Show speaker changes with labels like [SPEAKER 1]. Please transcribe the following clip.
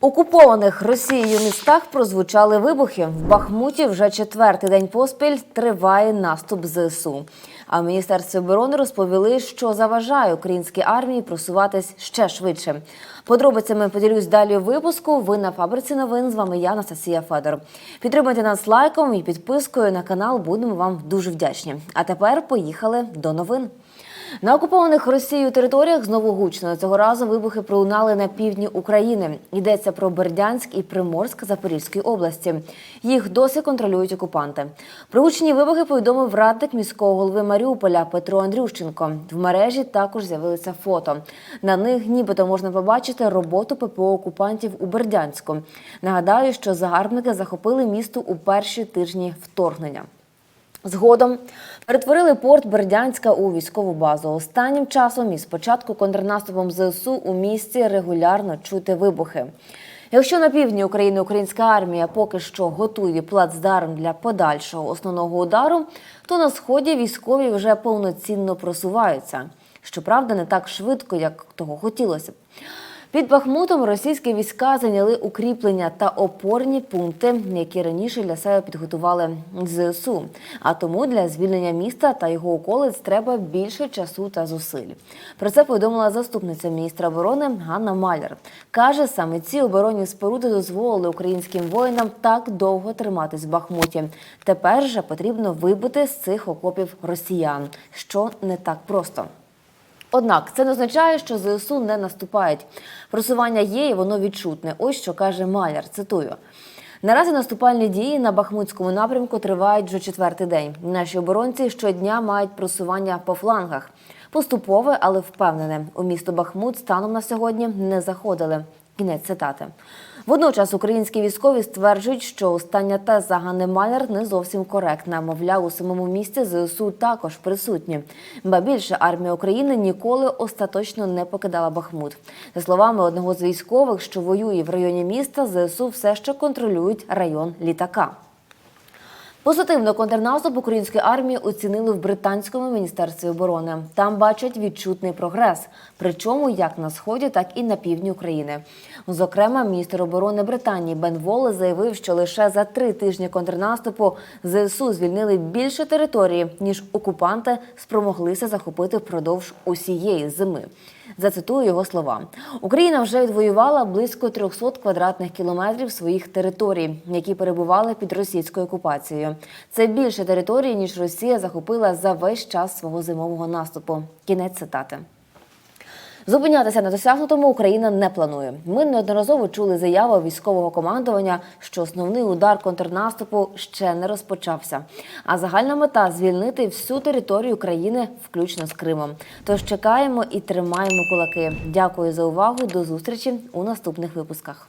[SPEAKER 1] окупованих Росією містах прозвучали вибухи. В Бахмуті вже четвертий день поспіль триває наступ ЗСУ. А в міністерстві оборони розповіли, що заважає українській армії просуватись ще швидше. Подробицями поділюсь далі у випуску. Ви на фабриці новин. З вами я, Анастасія Федор. Підтримуйте нас лайком і підпискою на канал. Будемо вам дуже вдячні. А тепер поїхали до новин. На окупованих Росією територіях знову гучно. Цього разу вибухи пролунали на півдні України. Йдеться про Бердянськ і Приморськ Запорізької області. Їх досі контролюють окупанти. Про гучні вибухи повідомив радник міського голови Маріуполя Петро Андрющенко. В мережі також з'явилися фото. На них нібито можна побачити роботу ППО окупантів у Бердянську. Нагадаю, що загарбники захопили місто у перші тижні вторгнення. Згодом перетворили порт Бердянська у військову базу. Останнім часом із початку контрнаступом ЗСУ у місті регулярно чути вибухи. Якщо на півдні України українська армія поки що готує плацдарм для подальшого основного удару, то на сході військові вже повноцінно просуваються. Щоправда, не так швидко, як того хотілося б. Під Бахмутом російські війська зайняли укріплення та опорні пункти, які раніше для себе підготували ЗСУ. А тому для звільнення міста та його околиць треба більше часу та зусиль. Про це повідомила заступниця міністра оборони Ганна Маляр. каже, саме ці оборонні споруди дозволили українським воїнам так довго триматись в Бахмуті. Тепер же потрібно вибити з цих окопів росіян, що не так просто. Однак це не означає, що ЗСУ не наступають. Просування є і воно відчутне. Ось що каже Маляр. Цитую. Наразі наступальні дії на Бахмутському напрямку тривають вже четвертий день. Наші оборонці щодня мають просування по флангах. Поступове, але впевнене. У місто Бахмут станом на сьогодні не заходили. Кінець цитати. Водночас українські військові стверджують, що остання теза Ганни Маляр не зовсім коректна. Мовляв, у самому місті ЗСУ також присутні. Ба більше армія України ніколи остаточно не покидала Бахмут. За словами одного з військових, що воює в районі міста, ЗСУ все ще контролюють район літака. Позитивно контрнаступ української армії оцінили в британському міністерстві оборони. Там бачать відчутний прогрес, причому як на сході, так і на півдні України. Зокрема, міністр оборони Британії Бен Воле заявив, що лише за три тижні контрнаступу ЗСУ звільнили більше території, ніж окупанти спромоглися захопити впродовж усієї зими. Зацитую його слова: Україна вже відвоювала близько 300 квадратних кілометрів своїх територій, які перебували під російською окупацією. Це більше території, ніж Росія захопила за весь час свого зимового наступу. Кінець цитати. Зупинятися на досягнутому Україна не планує. Ми неодноразово чули заяву військового командування, що основний удар контрнаступу ще не розпочався. А загальна мета звільнити всю територію країни, включно з Кримом. Тож чекаємо і тримаємо кулаки. Дякую за увагу. До зустрічі у наступних випусках.